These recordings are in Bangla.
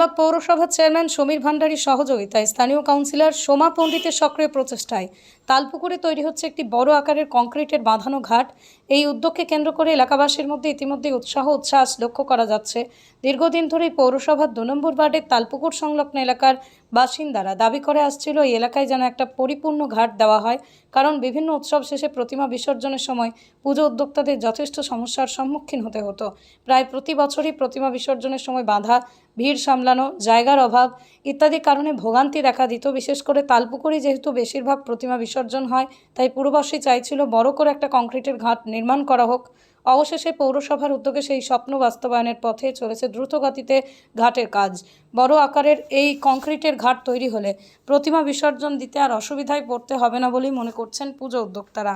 আরামবাগ পৌরসভার চেয়ারম্যান সমীর ভান্ডারীর সহযোগিতায় স্থানীয় কাউন্সিলর সোমা পণ্ডিতের সক্রিয় প্রচেষ্টায় তালপুকুরে তৈরি হচ্ছে একটি বড় আকারের কংক্রিটের বাঁধানো ঘাট। এই উদ্যোগকে কেন্দ্র করে এলাকাবাসীর মধ্যে ইতিমধ্যে উৎসাহ উচ্ছ্বাস লক্ষ্য করা যাচ্ছে। দীর্ঘদিন ধরেই পৌরসভার দু নম্বর ওয়ার্ডের তালপুকুর সংলগ্ন এলাকার বাসিন্দারা দাবি করে আসছিল, এই এলাকায় যেন একটা পরিপূর্ণ ঘাট দেওয়া হয়। কারণ বিভিন্ন উৎসব শেষে প্রতিমা বিসর্জনের সময় পুজো উদ্যোক্তাদের যথেষ্ট সমস্যার সম্মুখীন হতে হতো। প্রায় প্রতি বছরই প্রতিমা বিসর্জনের সময় বাধা, ভিড় সামলানো, জায়গার অভাব ইত্যাদি কারণে ভোগান্তি দেখা দিত। বিশেষ করে তালপুকুরে যেহেতু বেশিরভাগ প্রতিমা বিসর্জন হয়, তাই পুরবাসী চাইছিল বড় করে একটা কংক্রিটের ঘাট নির্মাণ করা হোক। অবশেষে পৌরসভার উদ্যোগে সেই স্বপ্ন বাস্তবায়নের পথে চলেছে দ্রুতগতিতে ঘাটের কাজ। বড় আকারের এই কংক্রিটের ঘাট তৈরি হলে প্রতিমা বিসর্জন দিতে আর অসুবিধায় পড়তে হবে না বলেই মনে করছেন পুজো উদ্যোক্তারা।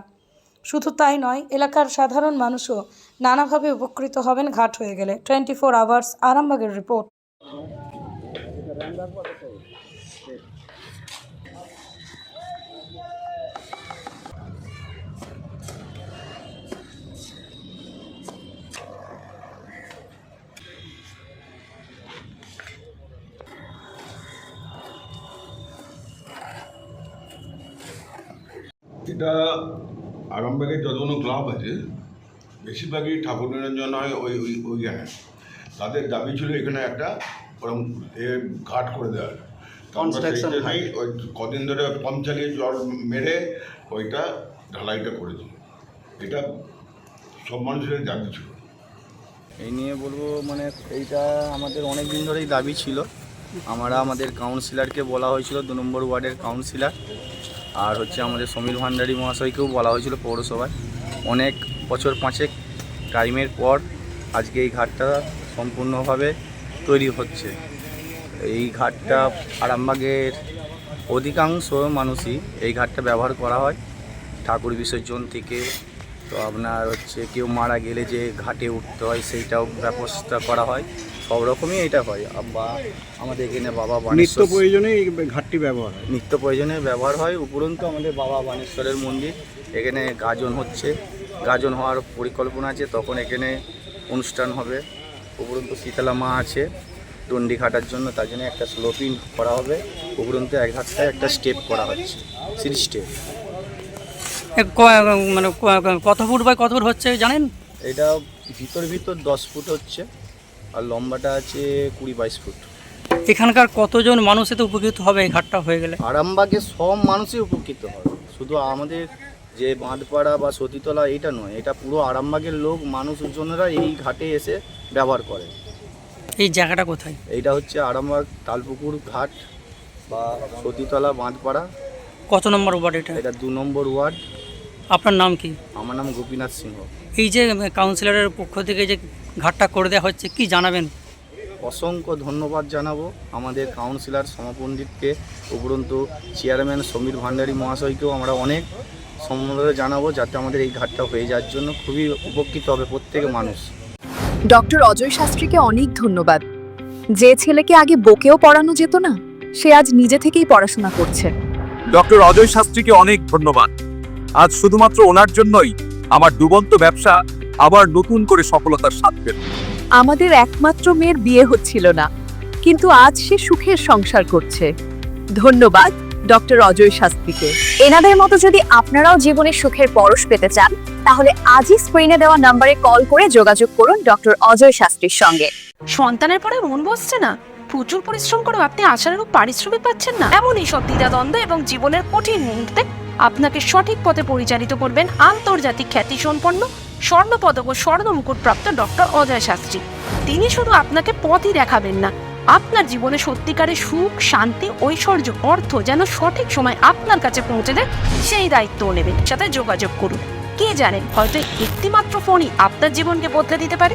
শুধু তাই নয়, এলাকার সাধারণ মানুষও নানাভাবে উপকৃত হবেন ঘাট হয়ে গেলে। টোয়েন্টি ফোর আওয়ার্স, আরামবাগের রিপোর্ট। এটা আরামবাগের যতগুলো ক্লাব আছে বেশিরভাগই ঠাকুর নিরঞ্জন হয় ওই ওই ওইখানে তাদের দাবি ছিল এখানে একটা ওরকম এ ঘাট করে দেওয়ার। নাই ওই কদিন ধরে পাম্প চালিয়ে জল মেরে ওইটা ঢালাইটা করে দিল। এটা সব মানুষের দাবি ছিল। এই নিয়ে বলব মানে এইটা আমাদের অনেক দিন ধরেই দাবি ছিল। আমরা আমাদের কাউন্সিলরকে বলা হয়েছিল দু নম্বর ওয়ার্ডের কাউন্সিলর আর হচ্ছে আমাদের সমীর ভান্ডারী মহাশয়কেও বলা হয়েছিল পৌরসভায়। অনেক বছর পাঁচেক টাইমের পর আজকে এই ঘাটটা সম্পূর্ণভাবে তৈরি হচ্ছে। এই ঘাটটা আরামবাগের অধিকাংশ মানুষই এই ঘাটটা ব্যবহার করা হয়। ঠাকুর বিসর্জন থেকে তো আপনার হচ্ছে কেউ মারা গেলে যে ঘাটে উঠতে হয়, সেইটাও ব্যবস্থা করা হয়। সব রকমই এটা হয়। বা আমাদের এখানে বাবা নিত্য প্রয়োজনে এই ঘাটটি ব্যবহার হয়। নিত্য প্রয়োজনে ব্যবহার হয়। উপরন্তু আমাদের বাবা বানেশ্বরের মন্দির এখানে গাজন হচ্ছে। গাজন হওয়ার পরিকল্পনা আছে তখন এখানে অনুষ্ঠান হবে। উপরন্তু শীতলা মা আছে দণ্ডি খাটার জন্য তার জন্য একটা স্লোপিং করা হবে। উপরন্তু এক হাতটায় একটা স্টেপ করা হচ্ছে সিঁড়ি স্টেপ মানে কত ফুট বাই কত ফুট হচ্ছে জানেন? এটা ভিতর ভিতর দশ ফুট হচ্ছে। আর লম্বাটা আছে কুড়ি বাইশ ফুট। এখানকার কতজন মানুষ এতে উপকৃত হবে? এই ঘাটটা হয়ে গেলে। আরামবাগে সব মানুষই উপকৃত হবে। শুধু আমাদের যে বাঁধপাড়া বা সতীতলা এটা নয় এটা পুরো আরামবাগের লোক মানুষজনেরা এই ঘাটে এসে ব্যবহার করে। এই জায়গাটা কোথায়? এইটা হচ্ছে আরামবাগ তালপুকুর ঘাট বা সতীতলা বাঁধপাড়া। কত নম্বর ওয়ার্ড এটা? এটা দু নম্বর ওয়ার্ড। আপনার নাম কি? আমার নাম গোপীনাথ সিংহ। এই যে কাউন্সিলরের পক্ষ থেকে যে ঘাটটা করে দেওয়া হচ্ছে কি জানাবেন? অসংখ্য ধন্যবাদ জানাব আমাদের কাউন্সিলর সমপণ্ডিতকে উপরন্তু চেয়ারম্যান সমীর ভান্ডারী মহাশয়কেও আমরা অনেক সম্বোধনা জানাব যাতে আমাদের এই ঘাটটা হয়ে যাওয়ার জন্য খুবই উপকৃত হবে প্রত্যেক মানুষ। ডক্টর অজয় শাস্ত্রীকে অনেক ধন্যবাদ। যে ছেলেকে আগে বকেও পড়ানো যেত না সে আজ নিজে থেকেই পড়াশোনা করছে। ডক্টর অজয় শাস্ত্রীকে অনেক ধন্যবাদ। আজ শুধুমাত্র ওনার জন্যই আমার ডুবন্ত ব্যবসা আবার নতুন করে সফলতার স্বাদ পেল। আমাদের একমাত্র মেয়ের বিয়ে হচ্ছিল না কিন্তু আজ সে সুখের সংসার করছে। ধন্যবাদ ডক্টর অজয় শাস্ত্রীকে। এনাদের মতো যদি আপনারাও জীবনে সুখের পরশ পেতে চান তাহলে আজই স্ক্রিনে দেওয়া নম্বরে কল করে যোগাযোগ করুন ডক্টর অজয় শাস্ত্রীর সঙ্গে। সন্তানের পরে মন বসছে না। প্রচুর পরিশ্রম করেও আপনি আশানুরূপ পারিশ্রমিক পাচ্ছেন না। এমনই সব দ্বিধাদ্বন্দ্ব এবং জীবনের কঠিন মুহূর্তে আপনাকে সঠিক পথে পরিচালিত করবেন আন্তর্জাতিক খ্যাতি সম্পন্ন স্বর্ণপদক ও স্বর্ণ মুকুট প্রাপ্ত ডক্টর অজয় শাস্ত্রী। তিনি শুধু আপনাকে পথই দেখাবেন না, আপনার জীবনে সত্যিকারের সুখ, শান্তি, ঐশ্বর্য, অর্থ যেন সঠিক সময় আপনার কাছে পৌঁছে দেয়, সেই দায়িত্বও নেবেন। সাথে যোগাযোগ করুন। কে জানেন হয়তো একটিমাত্র ফোনই আপনার জীবনকে বদলে দিতে পারে।